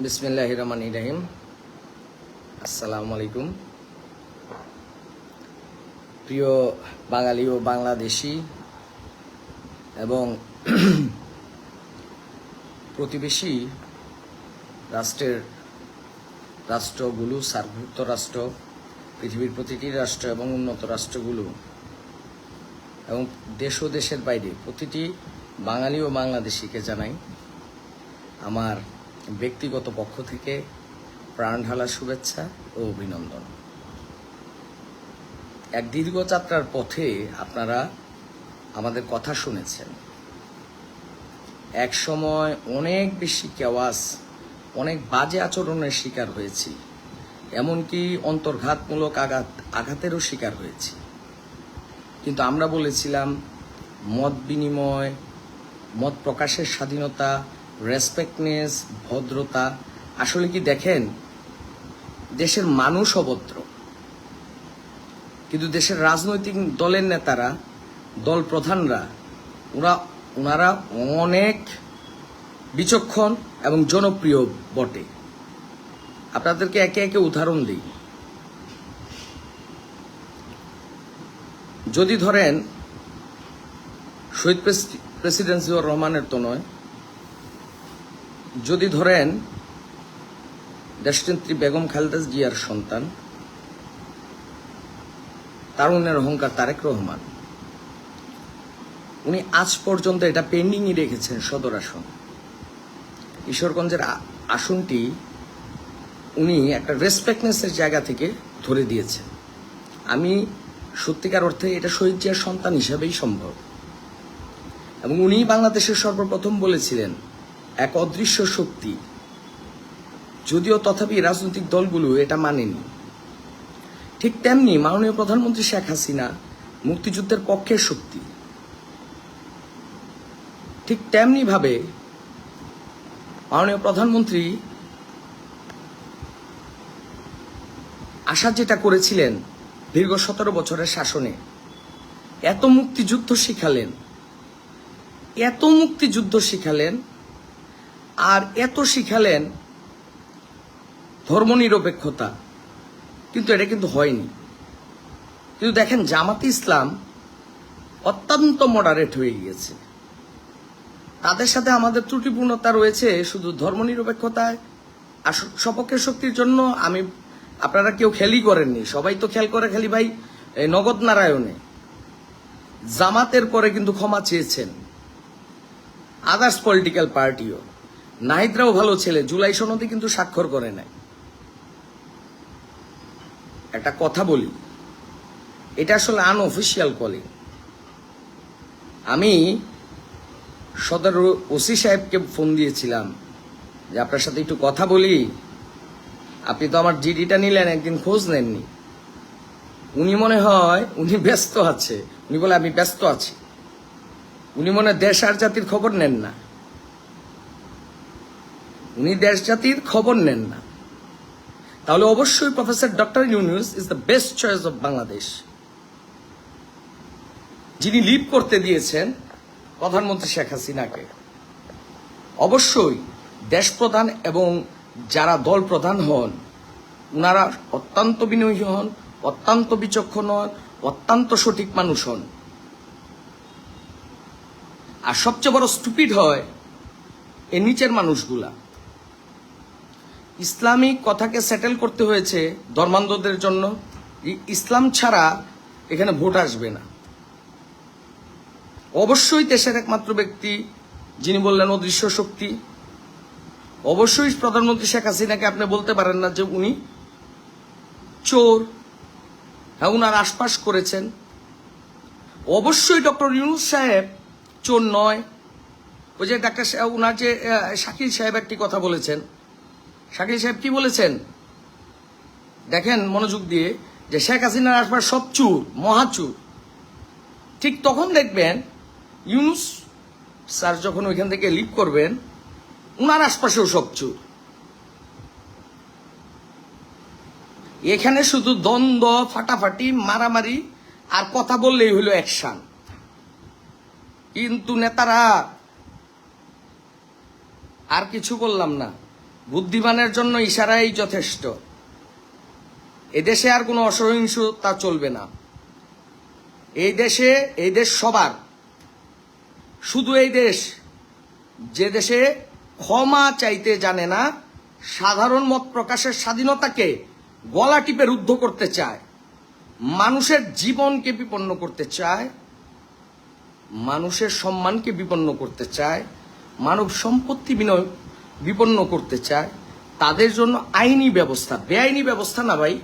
বিসমিল্লাহ রহমান ইরাহিম আসসালামু আলাইকুম প্রিয় বাঙালি ও বাংলাদেশি এবং প্রতিবেশী রাষ্ট্রের রাষ্ট্রগুলো সার্কভুক্ত রাষ্ট্র, পৃথিবীর প্রতিটি রাষ্ট্র এবং উন্নত রাষ্ট্রগুলো এবং দেশ ও দেশের বাইরে প্রতিটি বাঙালি ও বাংলাদেশিকে জানাই আমার ব্যক্তিগত পক্ষ থেকে প্রাণ ঢালা শুভেচ্ছা ও অভিনন্দন। এক দীর্ঘ যাত্রার পথে আপনারা আমাদের কথা শুনেছেন। এক সময় অনেক বেশি কেওয়াস, অনেক বাজে আচরণের শিকার হয়েছি, এমনকি অন্তর্ঘাতমূলক আঘাত, আঘাতেরও শিকার হয়েছি। কিন্তু আমরা বলেছিলাম, মত বিনিময়, মত প্রকাশের স্বাধীনতা রেসপেক্টনেস ভদ্রতা। আসলে কি দেখেন? দেশের মানুষ অভদ্র। কিন্তু দেশের রাজনৈতিক দলের নেতারা, দল প্রধানরা, ওরা, ওনারা অনেক বিচক্ষণ এবং জনপ্রিয় বটে। আপনাদেরকে একে একে উদাহরণ দিই। যদি ধরেন, শহীদ প্রেসি- প্রেসিডেন্ট জিয়াউর রহমানের তো নয় যদি ধরেন দেশনেত্রী বেগম খালেদা জিয়ার সন্তান তারুণের অহংকার তারেক রহমান, উনি আজ পর্যন্ত এটা পেন্ডিংই রেখেছেন সদর আসন। ঈশ্বরগঞ্জের আসনটি উনি একটা রেসপেক্টনেসের জায়গা থেকে ধরে দিয়েছেন। আমি সত্যিকার অর্থে এটা শহীদ জিয়ার সন্তান হিসাবেই সম্ভব। এবং উনি বাংলাদেশের সর্বপ্রথম বলেছিলেন এক অদৃশ্য শক্তি। যদিও তথাপি রাজনৈতিক দলগুলো এটা মানেনি। ঠিক তেমনি মাননীয় প্রধানমন্ত্রী শেখ হাসিনা মুক্তিযুদ্ধের পক্ষের শক্তি। ঠিক তেমনি ভাবে মাননীয় প্রধানমন্ত্রী আশা যেটা করেছিলেন দীর্ঘ সতেরো বছরের শাসনে, এত মুক্তিযুদ্ধ শিখালেন, এত মুক্তিযুদ্ধ শিখালেন আর এত শিখালেন ধর্মনিরপেক্ষতা। কিন্তু এটা কিন্তু হয়নি। কিন্তু দেখেন, জামাতে ইসলাম অত্যন্ত মডারেট হয়ে গিয়েছে। তাদের সাথে আমাদের ত্রুটিপূর্ণতা রয়েছে শুধু ধর্মনিরপেক্ষতায়। আর সপক্ষের শক্তির জন্য আমি, আপনারা কেউ খেলই করেননি। সবাই তো খেল করে খেলি ভাই নগদ নারায়ণে। জামাতের পরে কিন্তু ক্ষমা চেয়েছেন। আদার্স পলিটিক্যাল পার্টিও নাহিদরাও ভালো ছেলে, জুলাই সনদে কিন্তু স্বাক্ষর করে নাই। একটা কথা বলি, এটা আসলে আনঅফিসিয়াল কলিং আমি সদর ওসি সাহেবকে ফোন দিয়েছিলাম যে, আপনার সাথে একটু কথা বলি। আপনি তো আমার জিডিটা নিলেন, একদিন খোঁজ নেননি। উনি মনে হয়, উনি ব্যস্ত আছে। উনি বলে, আমি ব্যস্ত আছি। উনি মনে দেশ আর জাতির খবর নেন না। উনি দেশ জাতির খবর নেন না। তাহলে অবশ্যই professor doctor Yunus is the best choice of Bangladesh যিনি লিভ করতে দিয়েছেন প্রধানমন্ত্রী শেখ হাসিনাকে। অবশ্যই দেশ প্রধান এবং যারা দল প্রধান হন ওনারা অত্যন্ত বিনয়ী হন, অত্যন্ত বিচক্ষণ হন, অত্যন্ত সঠিক মানুষ হন। আর সবচেয়ে বড় স্টুপিড হয় এ নিচের মানুষগুলা। ইসলামিক কথাকে সেটেল করতে হয়েছে ধর্মান্ধদের জন্য। ইসলাম ছাড়া এখানে ভোট আসবে না। অবশ্যই দেশের একমাত্র ব্যক্তি যিনি বললেন অদৃশ্য শক্তি। অবশ্যই প্রধানমন্ত্রী শেখ হাসিনাকে আপনি বলতে পারেন না যে উনি চোর। হ্যাঁ উনার আশপাশ করেছেন। অবশ্যই ডক্টর ইউনুস সাহেব চোর নয়। ওই যে ডাক্তার উনার যে শাকিল সাহেব একটি কথা বলেছেন। শাকিল সাহেব কি বলেছেন? দেখেন মনোযোগ দিয়ে যে শেখ হাসিনার আশপাশ সব চুর মহাচুর ঠিক তখন দেখবেন ইউনুস স্যার যখন ওইখান থেকে লিভ করবেন, উনার আশপাশেও সব চুর। এখানে শুধু দ্বন্দ্ব, ফাটাফাটি, মারামারি আর কথা বললেই হলো অ্যাকশন। কিন্তু নেতারা, আর কিছু বললাম না। বুদ্ধিমানের জন্য ইশারাই যথেষ্ট। এদেশে আর কোনো অসহিংসতা চলবে না। এই দেশে, এই দেশ সবার। শুধু এই দেশ, যে দেশে ক্ষমা চাইতে জানে না, সাধারণ মত প্রকাশের স্বাধীনতাকে গলা টিপে রুদ্ধ করতে চায়, মানুষের জীবনকে বিপন্ন করতে চায়, মানুষের সম্মানকে বিপন্ন করতে চায়, মানব সম্পত্তি বিনয় বিপন্ন করতে চায়, তাদের জন্য আইনি ব্যবস্থা, বেআইনি ব্যবস্থা না ভাই।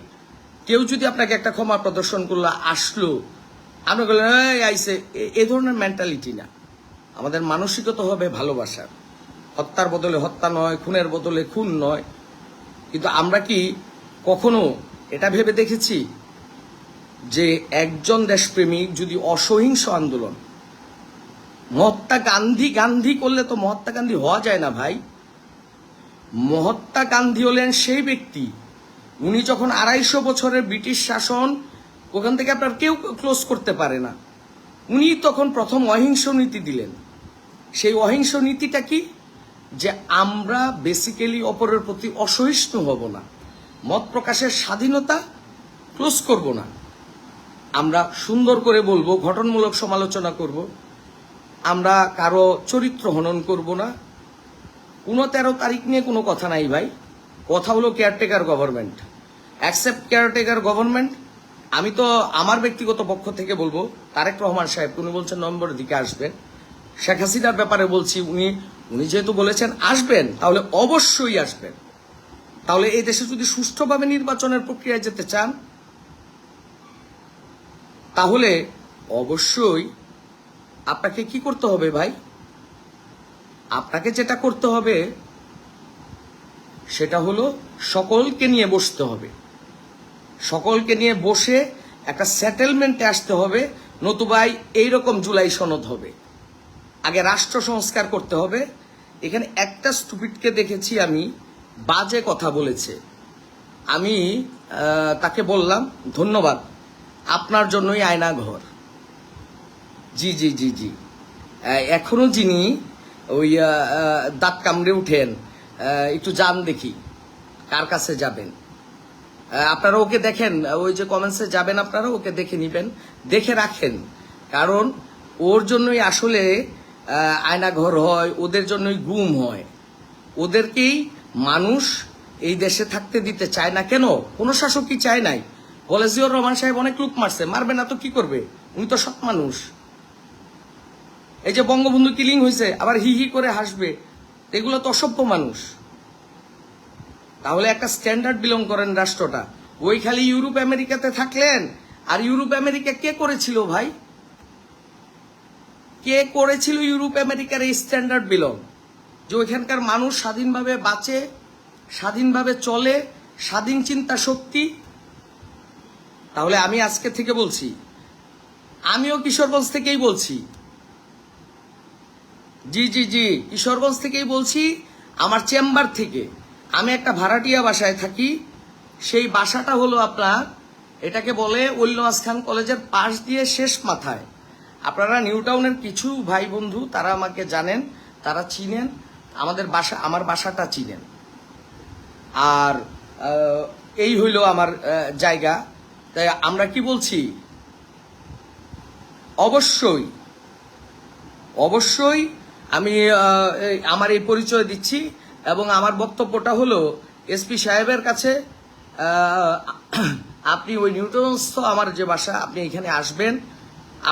কেউ যদি আপনাকে একটা ক্ষমা প্রদর্শন করল আসলো বললেন, "এই আইসে, এ- ধরনের মেন্টালিটি না। আমাদের মানসিকতা হবে ভালোবাসার হত্যার বদলে হত্যা নয়, খুনের বদলে খুন নয়। কিন্তু আমরা কি কখনো এটা ভেবে দেখেছি? যে একজন দেশপ্রেমিক যদি অসহিংস আন্দোলন, মহাত্মা গান্ধী গান্ধী করলে তো মহাত্মা গান্ধী হওয়া যায় না ভাই। মহাত্মা গান্ধী হলেন সেই ব্যক্তি। উনি যখন আড়াইশো বছরের ব্রিটিশ শাসন, ওখান থেকে আপনার কেউ ক্লোজ করতে পারে না। উনি তখন প্রথম অহিংস নীতি দিলেন। সেই অহিংস নীতিটা কি? যে আমরা বেসিক্যালি অপরের প্রতি অসহিষ্ণু হব না। মত প্রকাশের স্বাধীনতা ক্লোজ করব না। আমরা সুন্দর করে বলব ঘটনমূলক সমালোচনা করব। আমরা কারও চরিত্র হনন করব না। কোনো তেরো তারিখ নিয়ে কোনো কথা নাই ভাই। কথা হলো caretaker government accept caretaker government আমি তো আমার ব্যক্তিগত পক্ষ থেকে বলব, তারেক রহমান সাহেব, উনি বলছেন নভেম্বরের দিকে আসবেন। শেখ হাসিনার ব্যাপারে বলছি, উনি উনি যেহেতু বলেছেন আসবেন, তাহলে অবশ্যই আসবেন। তাহলে এই দেশে যদি সুষ্ঠুভাবে নির্বাচনের প্রক্রিয়ায় যেতে চান, তাহলে অবশ্যই আপনাকে কি করতে হবে ভাই? আপনাকে যেটা করতে হবে, সেটা হলো সকলকে নিয়ে বসতে হবে। সকলকে নিয়ে বসে একটা সেটেলমেন্টে আসতে হবে, নতুবাই এইরকম জুলাই সনদ হবে। আগে রাষ্ট্র সংস্কার করতে হবে। এখানে একটা স্টুপিডকে দেখেছি আমি, বাজে কথা বলেছে। আমি তাকে বললাম, ধন্যবাদ, আপনার জন্যই আয়না ঘর জি জি জি। জি এখনও যিনি ওই দাঁত কামড়ে উঠেন একটু যান দেখি, কার কাছে যাবেন। আপনারা ওকে দেখেন, ওই যে কমেন্টসে যাবেন আপনারা, ওকে দেখে নিবেন, দেখে রাখেন। কারণ ওর জন্যই আসলে আয়নাঘর হয়, ওদের জন্যই গুম হয়। ওদেরকেই মানুষ এই দেশে থাকতে দিতে চায় না কেন? কোনো শাসকই চায় নাই। বলে জিয়র রহমান সাহেব অনেক লুক মারছে, মারবে না তো কি করবে? উনি তো সৎ মানুষ। এই যে বঙ্গবন্ধু কিলিং হয়েছে আবার হি হি করে হাসবে, এগুলো তো অসভ্য মানুষ। তাহলে একটা স্ট্যান্ডার্ড বিলং করেন রাষ্ট্রটা। ওই খালি ইউরোপ, আমেরিকাতে থাকলেন, আর ইউরোপ, আমেরিকা কে করেছিল ভাই? কে করেছিল ইউরোপ, আমেরিকার এই স্ট্যান্ডার্ড বিলং যে ওইখানকার মানুষ স্বাধীনভাবে বাঁচে, স্বাধীনভাবে চলে, স্বাধীন চিন্তা শক্তি? তাহলে আমি আজকে থেকে বলছি, আমিও কিশোরগঞ্জ থেকেই বলছি জি জি জি। কিশোরগঞ্জ থেকেই বলছি, আমার চেম্বার থেকে। আমি একটা ভাড়াটিয়া বাসায় থাকি। সেই বাসাটা হলো আপনার, এটাকে বলে উল্লাস খান কলেজের পাশ দিয়ে শেষ মাথায়। আপনারা নিউ টাউনের কিছু ভাই বন্ধু তারা আমাকে জানেন, তারা চিনেন, আমাদের বাসা, আমার বাসাটা চিনেন। আর এই হইল আমার জায়গা। তাই আমরা কি বলছি? অবশ্যই অবশ্যই আমি আমার এই পরিচয় দিচ্ছি এবং আমার বক্তব্যটা হলো এসপি সাহেবের কাছে আপনি ওই নিউটনস্থ আমার যে বাসা, আপনি এখানে আসবেন।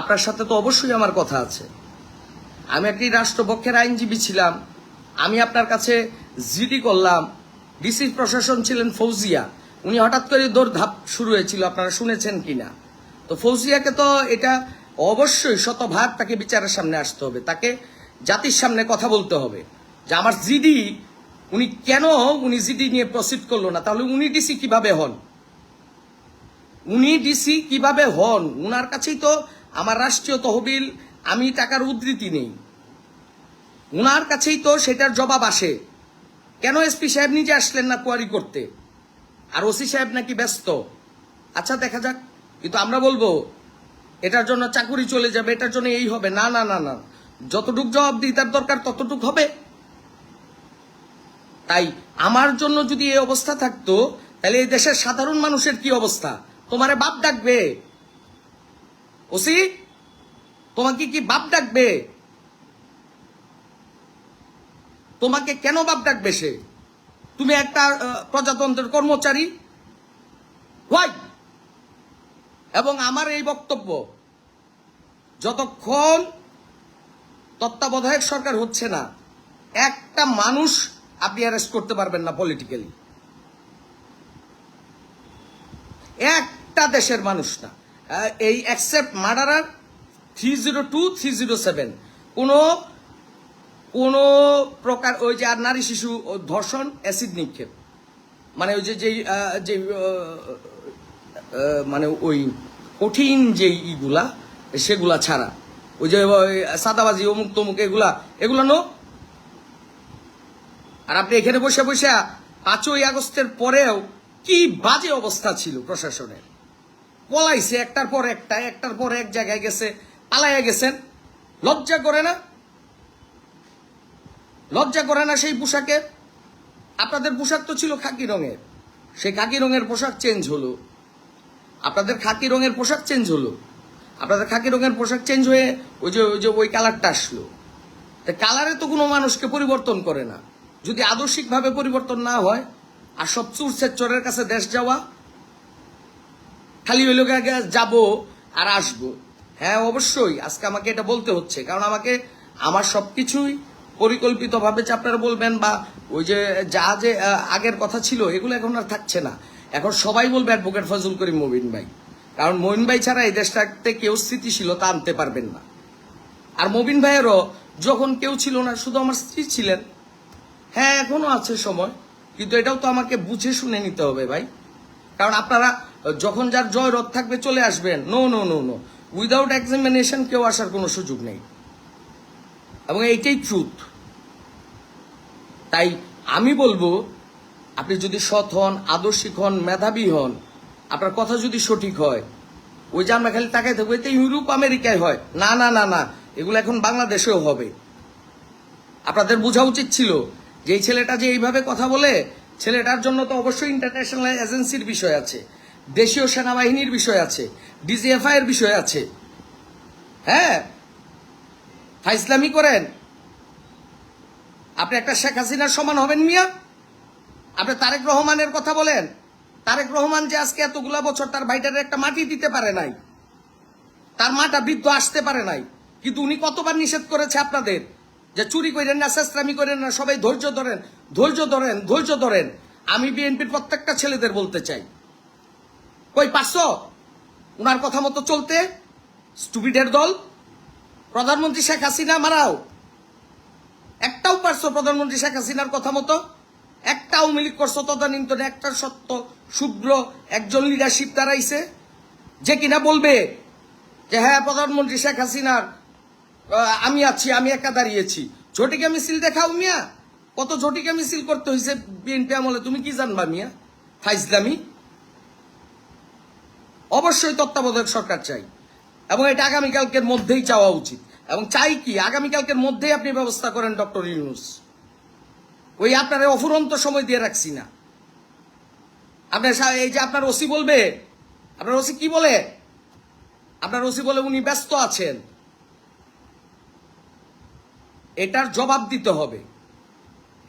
আপনার সাথে তো অবশ্যই আমার কথা আছে। আমি একটি রাষ্ট্রপক্ষের আইনজীবী ছিলাম। আমি আপনার কাছে জিডি করলাম। ডিসি প্রশাসন ছিলেন ফৌজিয়া। উনি হঠাৎ করে দৌড় ধাপ শুরু হয়েছিল, আপনারা শুনেছেন কিনা? তো ফৌজিয়াকে তো এটা অবশ্যই শতভাগ তাকে বিচারের সামনে আসতে হবে। তাকে জাতির সামনে কথা বলতে হবে। যে আমার জিডি উনি কেন উনি জিডি নিয়ে প্রসিড করল না? তাহলে উনি ডিসি কীভাবে হন? উনি ডিসি কীভাবে হন? উনার কাছেই তো আমার রাষ্ট্রীয় তহবিল, আমি টাকার উদ্ধৃতি নেই। উনার কাছেই তো সেটার জবাব আসে। কেন এসপি সাহেব নিজে আসলেন না কোয়ারি করতে? আর ওসি সাহেব নাকি ব্যস্ত? আচ্ছা দেখা যাক। কিন্তু আমরা বলব, এটার জন্য চাকুরি চলে যাবে, এটার জন্য এই হবে। না না না না। যতটুক জবাব দিই, তার দরকার ততটুক হবে। তাই আমার জন্য যদি এই অবস্থা থাকতো, তাহলে এই দেশের সাধারণ মানুষের কি অবস্থা? তোমারে বাপ ডাকবে। ওসি, তোমাকে কি বাপ ডাকবে? তোমাকে কেন বাপ ডাকবে সে? তুমি একটা প্রজাতন্ত্রের কর্মচারী। হোয়াই! এবং আমার এই বক্তব্য, যতক্ষণ তত্ত্বাবধায়ক সরকার হচ্ছে না। একটা মানুষ আপনি অ্যারেস্ট করতে পারবেন না পলিটিক্যালি একটা দেশের মানুষ না। এই accept murderer three zero two three zero seven কোনো কোনো প্রকার ওই যে আর নারী শিশু ধর্ষণ অ্যাসিড নিক্ষেপ। মানে ওই যে যেই যে মানে ওই কঠিন যে ইগুলা, সেগুলা ছাড়া। ওই যে সাদাবাজি, অমুক তমুক, এগুলা। এগুলা নো? আর আপনি এখানে বসে বসে পাঁচই আগস্টের পরেও কি বাজে অবস্থা ছিল প্রশাসনের? পলাইছে একটার পর একটা, একটার পর এক জায়গায় গেছে, পালাইয়া গেছেন। লজ্জা করে না? লজ্জা করে না সেই পোশাকের? আপনাদের পোশাক তো ছিল খাকি রঙের। সেই খাকি রঙের পোশাক চেঞ্জ হলো। আপনাদের খাকি রঙের পোশাক চেঞ্জ হলো। আপনাদের খাকি রঙের পোশাক চেঞ্জ হয়ে ওই যে ওই যে, ওই কালারটা আসলো। তা কালারে তো কোনো মানুষকে পরিবর্তন করে না। যদি আদর্শিকভাবে পরিবর্তন না হয়, আর সব চুর চোরের কাছে দেশ যাওয়া, খালি ওই লোক আগে যাব আর আসব। হ্যাঁ অবশ্যই, আজকে আমাকে এটা বলতে হচ্ছে। কারণ আমাকে, আমার সব কিছুই পরিকল্পিতভাবে যে আপনারা বলবেন বা ওই যে, যা যে আগের কথা ছিল, এগুলো এখন আর থাকছে না। এখন সবাই বলবে অ্যাডভোকেট ফজল করিম মবিন ভাই। কারণ মবিন ভাই ছাড়া এই দেশটাতে কেউ স্থিতিশীলতা আনতে পারবেন না। আর মবিন ভাইয়েরও যখন কেউ ছিল না, শুধু আমার স্ত্রী ছিলেন। হ্যাঁ এখনও আছে সময়, কিন্তু এটাও তো আমাকে বুঝে শুনে নিতে হবে ভাই। কারণ আপনারা যখন যার জয় রথ থাকবে চলে আসবেন। No no no no without examination কেউ আসার কোনো সুযোগ নেই। এবং এইটাই ট্রুথ তাই আমি বলব, আপনি যদি সৎ হন, আদর্শিক হন, মেধাবী হন আপনার কথা যদি সঠিক হয়, ওই যে আমরা খালি তাকাই থাকব, এতে ইউরোপ, আমেরিকায় হয়। না না না না, এগুলো এখন বাংলাদেশেও হবে। আপনাদের বোঝা উচিত ছিল যে এই ছেলেটা যে এইভাবে কথা বলে, ছেলেটার জন্য তো অবশ্যই ইন্টারন্যাশনাল এজেন্সির বিষয় আছে, দেশীয় সেনাবাহিনীর বিষয় আছে ডিজিএফআই এর বিষয় আছে। হ্যাঁ? ফাইসলামি করেন। আপনি একটা শেখ হাসিনার সমান হবেন মিয়া? আপনি তারেক রহমানের কথা বলেন। তারেক রহমান যে আজকে এতগুলা বছর তার ভাইটারে একটা মাটি দিতে পারে নাই, তার মাটা বৃদ্ধ আসতে পারে নাই, কিন্তু উনি কতবার নিষেধ করেছে আপনাদের যে চুরি করেন না চেষ্টামি করেন না, সবাই ধৈর্য ধরেন ধৈর্য ধরেন ধৈর্য ধরেন। আমি বিএনপির প্রত্যেকটা ছেলেদের বলতে চাই। কই পাঁচশো উনার কথা মতো চলতে। স্টুপিডের দল। প্রধানমন্ত্রী শেখ হাসিনা, মারাও। একটাও পারছ প্রধানমন্ত্রী শেখ হাসিনার কথা মতো। একটাও মিলিক করছ, তদানীন্তন একটা সত্য, শুভ্র একজন লিডারশিপ দাঁড়াইছে, যে কিনা বলবে যে হ্যাঁ প্রধানমন্ত্রী শেখ হাসিনার আমি আছি, আমি একা দাঁড়িয়েছি। ঝটিকা মিছিল দেখাও মিয়া। কত ঝটিকা মিছিল করতে হয়েছে বিএনপি আমলে, তুমি কি জানবা মিয়া? ফাইজলামি? অবশ্যই তত্ত্বাবধায়ক সরকার চাই, এবং এটা আগামীকালকের মধ্যেই চাওয়া উচিত, এবং চাই কি, আগামীকালকের মধ্যেই আপনি ব্যবস্থা করেন ডক্টর ইউনুস। ওই আপনার অফুরন্ত সময় দিয়ে রাখছি না। আপনার এই যে আপনার ওসি বলবে, আপনার ওসি কি বলে? আপনার ওসি বলে উনি ব্যস্ত আছেন। এটার জবাব দিতে হবে।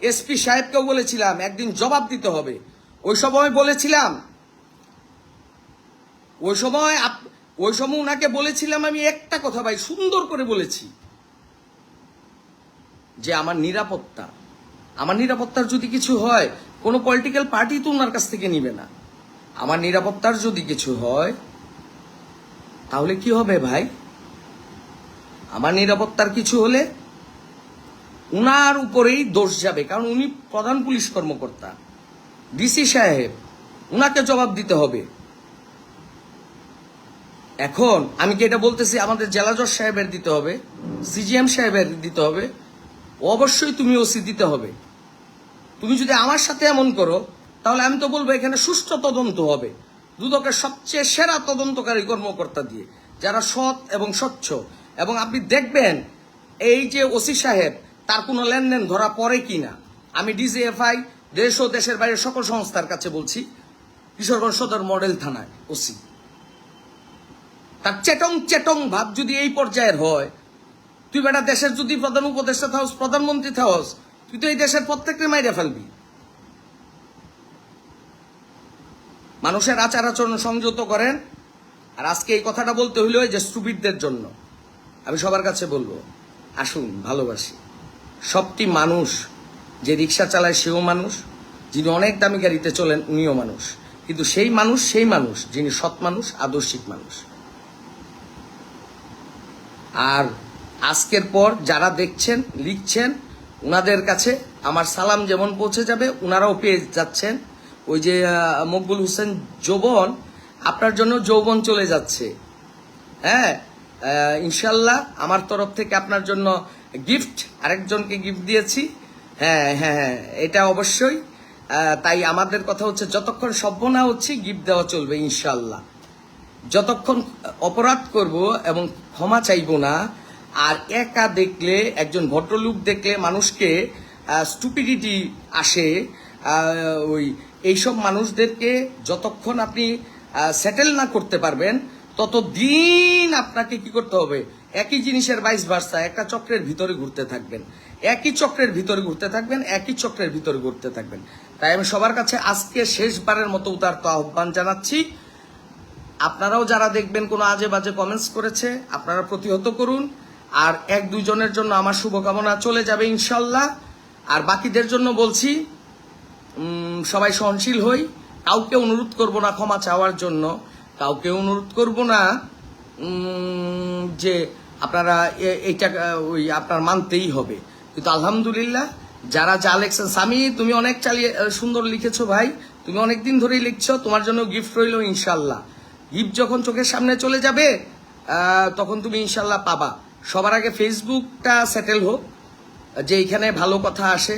এসপি সাহেবকেও বলেছিলাম, একদিন জবাব দিতে হবে। ওই সময় বলেছিলাম, ওই সময় ওই সময় উনাকে বলেছিলাম আমি একটা কথা ভাই, সুন্দর করে বলেছি, যে আমার নিরাপত্তা। আমার নিরাপত্তার যদি কিছু হয়, কোনো পলিটিক্যাল পার্টি তো ওনার কাছ থেকে নিবে না। আমার নিরাপত্তার যদি কিছু হয়, তাহলে কি হবে ভাই? আমার নিরাপত্তার কিছু হলে উনার উপরেই দোষ যাবে, কারণ উনি প্রধান পুলিশ কর্মকর্তা। ডিসি সাহেব, উনাকে জবাব দিতে হবে। এখন আমি কি এটা বলতেছি, আমাদের জেলা জজ সাহেবের দিতে হবে, সিজিএম সাহেবের দিতে হবে? অবশ্যই তুমি ওসি দিতে হবে। তুমি যদি আমার সাথে এমন করো, তাহলে আমি তো বলব এখানে সুষ্ঠু তদন্ত হবে। দুদকের সবচেয়ে সেরা তদন্তকারী কর্মকর্তা দিয়ে, যারা সৎ এবং স্বচ্ছ। এবং আপনি দেখবেন, এই যে ওসি সাহেব, তার কোনো লেনদেন ধরা পড়ে কিনা। আমি ডিজিএফআই, দেশ ও দেশের বাইরে সকল সংস্থার কাছে বলছি কিশোরগঞ্জ সদর মডেল থানায় ওসি। তার চেটং চেটং ভাব যদি এই পর্যায়ের হয়, তুই বেটা দেশের যদি প্রধান উপদেষ্টা থাকস প্রধানমন্ত্রী থাকস তুই তো এই দেশের প্রত্যেককে মাইরে ফেলবি। মানুষের আচার আচরণ সংযত করেন, আর আজকে এই কথাটা বলতে হইল যে স্টুপিডদের জন্য। আমি সবার কাছে বলব, আসুন, ভালোবাসি। সবটি মানুষ, যে রিক্সা চালায় সেও মানুষ, যিনি অনেক দামি গাড়িতে চলেন উনিও মানুষ। কিন্তু সেই মানুষ সেই মানুষ, যিনি সৎ মানুষ, আদর্শিক মানুষ। আর আজকের পর যারা দেখছেন, লিখছেন ওনাদের কাছে আমার সালাম যেমন পৌঁছে যাবে ওনারাও পেয়ে যাচ্ছেন। ওই যে মকবুল হোসেন যৌবন, আপনার জন্য যৌবন চলে যাচ্ছে। হ্যাঁ ইনশাল্লাহ আমার তরফ থেকে আপনার জন্য গিফট, আরেকজনকে গিফট দিয়েছি। হ্যাঁ হ্যাঁ হ্যাঁ এটা অবশ্যই। তাই আমাদের কথা হচ্ছে, যতক্ষণ সভ্য না হচ্ছে, গিফট দেওয়া চলবে ইনশাল্লাহ যতক্ষণ অপরাধ করব এবং ক্ষমা চাইব না আর একা দেখলে, একজন ভদ্রলোক দেখলে মানুষকে স্টুপিডিটি আসে ওই এইসব মানুষদেরকে যতক্ষণ আপনি সেটেল না করতে পারবেন, ততদিন আপনাকে কি করতে হবে? একই জিনিসের বাইশ বার্সা একটা চক্রের ভিতরে ঘুরতে থাকবেন। একই চক্রের ভিতরে ঘুরতে থাকবেন, একই চক্রের ভিতরে ঘুরতে থাকবেন। তাই আমি সবার কাছে আজকে শেষবারের মতো উদারত আহ্বান জানাচ্ছি। আপনারাও যারা দেখবেন কোনো আজে বাজে কমেন্টস করেছে, আপনারা প্রতিহত করুন। আর এক দুজনের জন্য আমার শুভকামনা চলে যাবে ইনশাল্লাহ। আর বাকিদের জন্য বলছি সবাই সহনশীল হই। কাউকে অনুরোধ করব না ক্ষমা চাওয়ার জন্য। কাউকে অনুরোধ করব না যে আপনারা এইটা, ওই আপনার মানতেই হবে। কিন্তু আলহামদুলিল্লাহ, যারা যা লেখছেন, স্বামী, তুমি অনেক চালিয়ে সুন্দর লিখেছো ভাই। তুমি অনেক দিন ধরেই লিখছো, তোমার জন্য গিফট রইল ইনশাল্লাহ। গিফট যখন চোখের সামনে চলে যাবে তখন তুমি ইনশাল্লাহ পাবা। সবার আগে ফেসবুকটা সেটেল হোক, যে এইখানে ভালো কথা আসে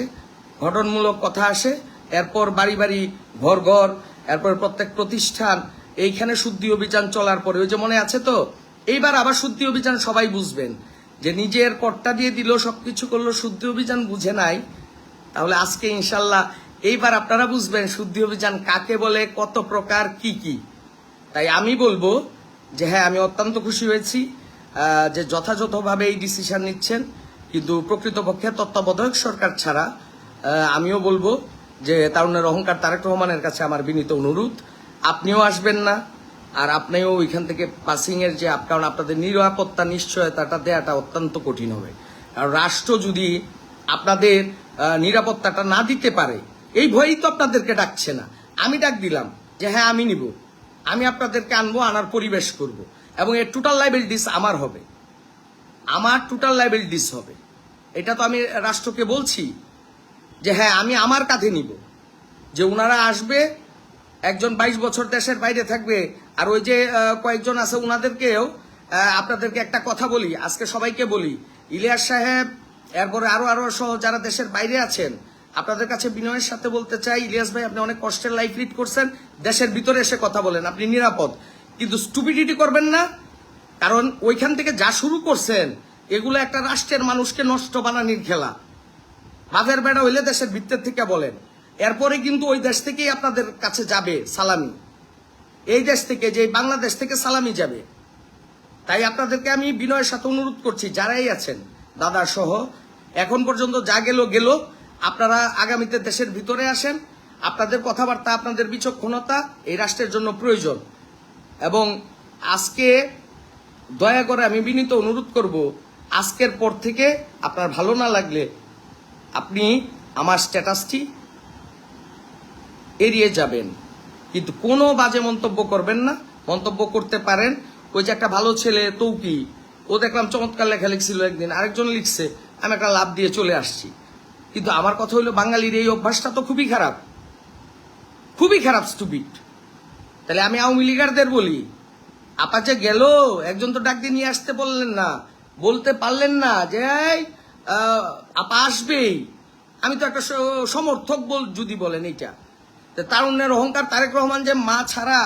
ঘটনমূলক কথা আসে, এরপর বাড়ি বাড়ি, ঘর ঘর, এরপর প্রত্যেক প্রতিষ্ঠান, এইখানে শুদ্ধি অভিযান চলার পরে, ওই যে মনে আছে তো? এইবার আবার শুদ্ধি অভিযান সবাই বুঝবেন। যে নিজের পট্টা দিয়ে দিল, সবকিছু করল, শুদ্ধি অভিযান বুঝে নাই, তাহলে আজকে ইনশাল্লাহ এইবার আপনারা বুঝবেন শুদ্ধি অভিযান কাকে বলে, কত প্রকার, কি কি। তাই আমি বলব যে হ্যাঁ আমি অত্যন্ত খুশি হয়েছি। যে যথাযথভাবে এই ডিসিশন নিচ্ছেন, কিন্তু প্রকৃতপক্ষে তত্ত্বাবধায়ক সরকার ছাড়া আমিও বলব যে তারুণের অহংকার তারেক রহমানের কাছে আমার বিনীত অনুরোধ। আপনিও আসবেন না, আর আপনিও ওইখান থেকে পাসিং এর যে কারণ আপনাদের নিরাপত্তা, নিশ্চয়তাটা দেওয়াটা অত্যন্ত কঠিন হবে। কারণ রাষ্ট্র যদি আপনাদের নিরাপত্তাটা না দিতে পারে, এই ভয়েই তো আপনাদেরকে ডাকছে না। আমি ডাক দিলাম যে হ্যাঁ আমি নিব। আমি আপনাদেরকে আনব, আনার পরিবেশ করব। এবং এর টোটাল লাইবিলিটিস আমার হবে। আমার টোটাল লাইবিলিটিস হবে। এটা তো আমি রাষ্ট্রকে বলছি যে হ্যাঁ আমি আমার কাঁধে নিব। যে ওনারা আসবে, একজন বাইশ বছর দেশের বাইরে থাকবে, আর ওই যে কয়েকজন আছে ওনাদেরকেও আপনাদেরকে একটা কথা বলি, আজকে সবাইকে বলি। ইলিয়াস সাহেব, এরপরে আরও আরও সহ যারা দেশের বাইরে আছেন, আপনাদের কাছে বিনয়ের সাথে বলতে চাই, ইলিয়াস ভাই, আপনি অনেক কষ্টের লাইফ লিড করছেন, দেশের ভিতরে এসে কথা বলেন, আপনি নিরাপদ। কিন্তু স্টুপিডিটি করবেন না, কারণ ওইখান থেকে যা শুরু করছেন, এগুলো একটা রাষ্ট্রের মানুষকে নষ্ট বানানির খেলা। বাপের বেড়া হইলে দেশের ভিত্তের থেকে বলেন, এরপরে কিন্তু ওই দেশ থেকেই আপনাদের কাছে যাবে সালামি। এই দেশ থেকে, যে বাংলাদেশ থেকে সালামি যাবে। তাই আপনাদেরকে আমি বিনয়ের সাথে অনুরোধ করছি, যারাই আছেন, দাদা সহ, এখন পর্যন্ত যা গেল গেল। আপনারা আগামীতে দেশের ভিতরে আসেন। আপনাদের কথাবার্তা, আপনাদের বিচক্ষণতা এই রাষ্ট্রের জন্য প্রয়োজন। এবং আজকে দয়া করে আমি বিনীত অনুরোধ করব, আজকের পর থেকে আপনার ভালো না লাগলে আপনি আমার স্ট্যাটাসটি এড়িয়ে যাবেন। কিন্তু কোনো বাজে মন্তব্য করবেন না। মন্তব্য করতে পারেন, ওই যে একটা ভালো ছেলে, তৌকি, ও দেখলাম চমৎকার লেখা লিখছিল একদিন, আরেকজন লিখছে, আমি একটা লাভ দিয়ে চলে আসছি। কিন্তু আমার কথা হলো বাঙালির এই অভ্যাসটা তো খুবই খারাপ। খুবই খারাপ স্টুপিড তাহলে আমি আওয়ামী লীগারদের বলি। আপা যে গেল, একজন তো ডাক দিয়ে নিয়ে আসতে বললেন না। বলতে পারলেন না যে আপা আসবেই আমি তো একটা সমর্থক বল যদি বলেন এইটা। তো তারুণ্যের অহংকার তারেক রহমান যে মা ছাড়া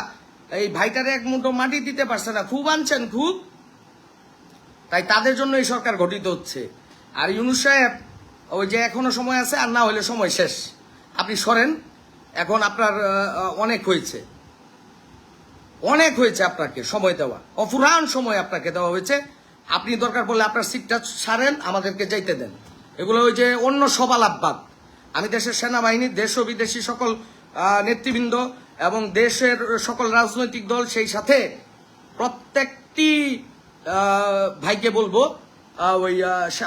এই ভাইটারে এক মুঠো মাটি দিতে পারছে না, খুব আনছেন, খুব। তাই তাদের জন্য এই সরকার গঠিত হচ্ছে। আর ইউনুস সাহেব, ওই যে এখনও সময় আছে আর না হলে সময় শেষ। আপনি সরেন, এখন আপনার অনেক হয়েছে। অনেক হয়েছে আপনাকে সময় দেওয়া। অফুরান সময় আপনাকে দেওয়া হয়েছে। আপনি দরকার পড়লে আপনার সিটটা সারেন, আমাদেরকে যাইতে দেন। এগুলো ওই যে অন্য সবাল আব্বাদ আমি দেশের সেনাবাহিনী, দেশ ও বিদেশি সকল নেতৃবৃন্দ এবং দেশের সকল রাজনৈতিক দল সেই সাথে প্রত্যেকটি ভাইকে বলব ওই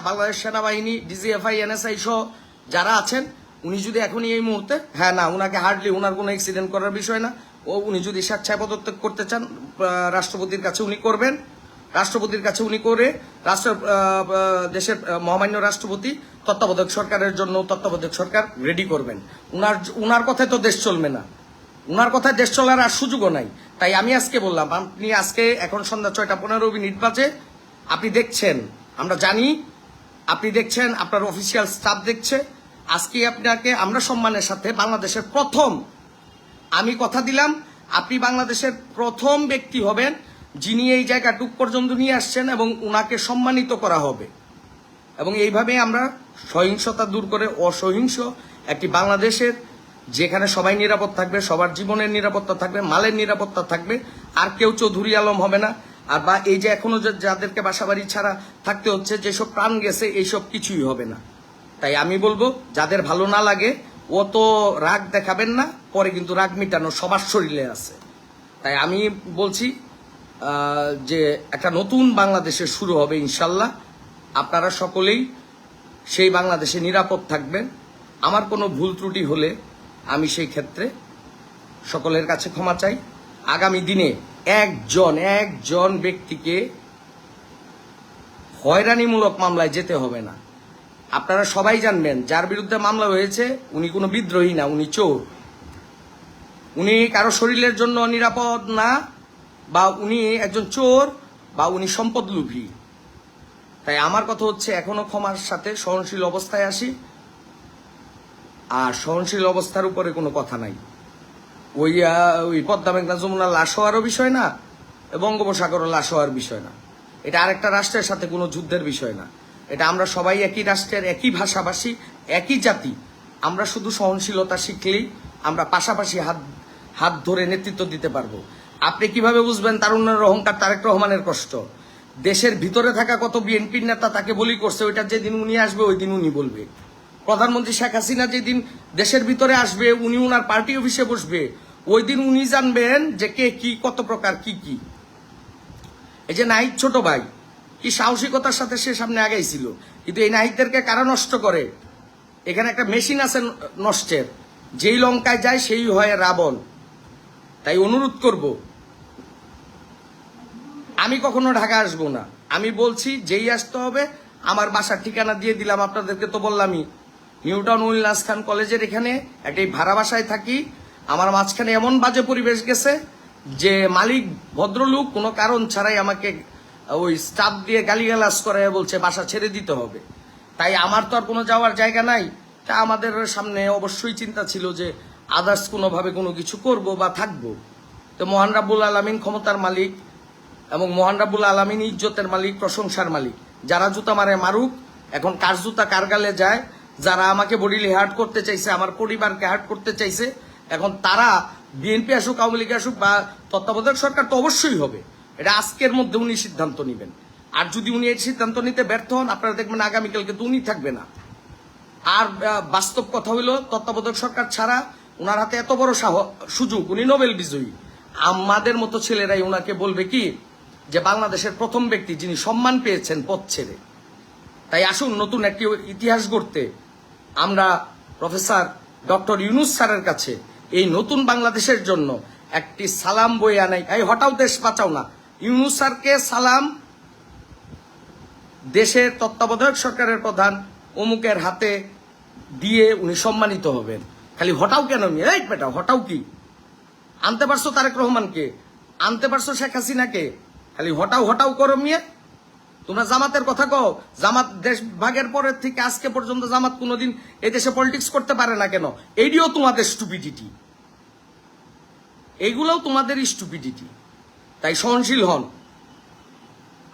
বাংলাদেশ সেনাবাহিনী, ডিজিএফআই, এনএসআই সহ যারা আছেন, উনি যদি এখনই এই মুহূর্তে হ্যাঁ না, উনাকে হার্ডলি ওনার কোনো অ্যাক্সিডেন্ট করার বিষয় না ও, উনি যদি স্বেচ্ছায় পদত্যাগ করতে চান রাষ্ট্রপতির কাছে উনি করবেন। রাষ্ট্রপতির কাছে উনি করে, রাষ্ট্র দেশের মহামান্য রাষ্ট্রপতি, তত্ত্বাবধায়ক সরকারের জন্য তত্ত্বাবধায়ক সরকার রেডি করবেন। উনার উনার কথায় তো দেশ চলবে না। উনার কথায় দেশ চলার আর সুযোগও নাই। তাই আমি আজকে বললাম, আপনি আজকে এখন সন্ধ্যা ছয়টা পনেরো মিনিট বাজে, আপনি দেখছেন, আমরা জানি, আপনি দেখছেন, আপনার অফিসিয়াল স্টাফ দেখছে। আজকে আপনাকে আমরা সম্মানের সাথে বাংলাদেশের প্রথম আমি কথা দিলাম, আপনি বাংলাদেশের প্রথম ব্যক্তি হবেন যিনি এই জায়গাটুক পর্যন্ত নিয়ে আসছেন এবং উনাকে সম্মানিত করা হবে। এবং এইভাবে আমরা সহিংসতা দূর করে অসহিংস একটি বাংলাদেশের যেখানে সবাই নিরাপদ থাকবে, সবার জীবনের নিরাপত্তা থাকবে, মালের নিরাপত্তা থাকবে, আর কেউ চৌধুরী আলম হবে না। আর বা এই যে এখনও যাদেরকে বাসাবাড়ি ছাড়া থাকতে হচ্ছে, যেসব প্রাণ গেছে, এইসব কিছুই হবে না। তাই আমি বলব, যাদের ভালো না লাগে ও তো রাগ দেখাবেন না, পরে কিন্তু রাগ মিটানো সবার শরীরে আছে। তাই আমি বলছি যে একটা নতুন বাংলাদেশের শুরু হবে ইনশাল্লাহ। আপনারা সকলেই সেই বাংলাদেশে নিরাপদ থাকবেন। আমার কোনো ভুল ত্রুটি হলে আমি সেই ক্ষেত্রে সকলের কাছে ক্ষমা চাই। আগামী দিনে একজন একজন ব্যক্তিকে হয়রানিমূলক মামলায় যেতে হবে না। আপনারা সবাই জানবেন, যার বিরুদ্ধে মামলা হয়েছে, উনি কোনো বিদ্রোহী না, উনি চোর। উনি কারও শরীরের জন্য নিরাপদ না, বা উনি একজন চোর, বা উনি সম্পদ লুভী তাই আমার কথা হচ্ছে, এখনও ক্ষমার সাথে সহনশীল অবস্থায় আসি। আর সহনশীল অবস্থার উপরে কোনো কথা নাই। ওই ওই পদ্মা মেঘনা যমুনা লাশ হওয়ারও বিষয় না বঙ্গোপসাগরও লাশ হওয়ার বিষয় না। এটা আরেকটা রাষ্ট্রের সাথে কোনো যুদ্ধের বিষয় না। এটা আমরা সবাই একই রাষ্ট্রের একই ভাষাভাষী, একই জাতি। আমরা শুধু সহনশীলতা শিখলেই আমরা পাশাপাশি হাত হাত ধরে নেতৃত্ব দিতে পারব। আপনি কীভাবে বুঝবেন তারুণ্যের অহংকার তারেক রহমানের কষ্ট? দেশের ভিতরে থাকা কত বিএনপির নেতা তাকে বলি করছে, ওইটা যেদিন উনি আসবে ওই দিন উনি বলবে। প্রধানমন্ত্রী শেখ হাসিনা যেদিন দেশের ভিতরে আসবে, উনি উনার পার্টি অফিসে বসবে ওই দিন উনি জানবেন যে কে কি, কত প্রকার কি কি। এই যে নাহিদ ছোট ভাই কি সাহসিকতার সাথে সে সামনে আগাইছিল। কিন্তু এই নাহিদদেরকে কারা নষ্ট করে? এখানে একটা মেশিন আছে নষ্টের। যেই লঙ্কায় যায়, সেই হয় রাবণ। তাই অনুরোধ করব, আমি কখনো ঢাকা আসব না। আমি বলছি, যেই আসতে হবে, আমার বাসার ঠিকানা দিয়ে দিলাম আপনাদেরকে তো বললামই। নিউটাউন উল্লাস খান কলেজের এখানে একটা ভাড়া বাসায় থাকি। আমার মাঝখানে এমন বাজে পরিবেশ গেছে যে মালিক ভদ্রলোক কোনো কারণ ছাড়াই আমাকে ওই স্টাফ দিয়ে গালিগালাজ করে, বলছে, বাসা ছেড়ে দিতে হবে। তাই আমার তো আর কোনো যাওয়ার জায়গা নাই। তা আমাদের সামনে অবশ্যই চিন্তা ছিল যে, আদার্স কোনোভাবে কোনো কিছু করব বা থাকব? তো মহান রাব্বুল আলমিন ক্ষমতার মালিক এবং মহান রাব্বুল আলমিন ইজ্জতের মালিক, প্রশংসার মালিক। যারা জুতা মারে মারুক, এখন কার জুতা কার গালে যায়? যারা আমাকে বডিলি হার্ট করতে চাইছে, আমার পরিবারকে হার্ট করতে চাইছে, এখন তারা বিএনপি আসুক, আওয়ামী লীগ আসুক বা তত্ত্বাবধায়ক সরকার তো অবশ্যই হবে। এটা আজকের মধ্যে উনি সিদ্ধান্ত নেবেন। আর যদি উনি এই সিদ্ধান্ত নিতে ব্যর্থ হন, আপনারা দেখবেন আগামীকালকে তো উনি থাকবে না। আর বাস্তব কথা হইল, তত্ত্বাবধায়ক সরকার ছাড়া ওনার হাতে এত বড় সুযোগ, উনি নোবেল বিজয়ী। আমাদের মতো ছেলেরাই ওনাকে বলবে কি, যে বাংলাদেশের প্রথম ব্যক্তি যিনি সম্মান পেয়েছেন পথ ছেড়ে। তাই আসুন নতুন একটি ইতিহাস গড়তে। আমরা প্রফেসর ডক্টর ইউনুস স্যারের কাছে এই নতুন বাংলাদেশের জন্য একটি সালাম বই আনাই। এই হটাও দেশ বাঁচাও না। ইউনুস সালাম। দেশের তত্ত্বাবধায়ক সরকারের প্রধান অমুকের হাতে দিয়ে উনি সম্মানিত হবেন। খালি হটাও কেন এই বেটা, হটাও কি? আনতে পারছ তারেক রহমানকে? আনতে পারছ শেখ হাসিনাকে? খালি হটাও হটাও করো মিয়ে। তোমরা জামাতের কথা কও। জামাত দেশ ভাগের পরের থেকে আজকে পর্যন্ত জামাত কোনোদিন এই দেশে পলিটিক্স করতে পারে না কেন? এইটিও তোমাদের স্টুপিডিটি এইগুলোও তোমাদের স্টুপিডিটি তাই সহনশীল হন।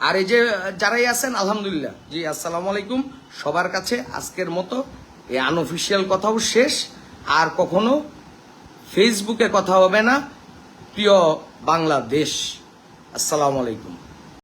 আর এই যে যারাই আছেন, আলহামদুলিল্লাহ। জি, আসসালামু আলাইকুম। সবার কাছে আজকের মতো এই আনঅফিসিয়াল কথাও শেষ। আর কখনো ফেসবুকে কথা হবে না। প্রিয় বাংলাদেশ, আসসালামু আলাইকুম।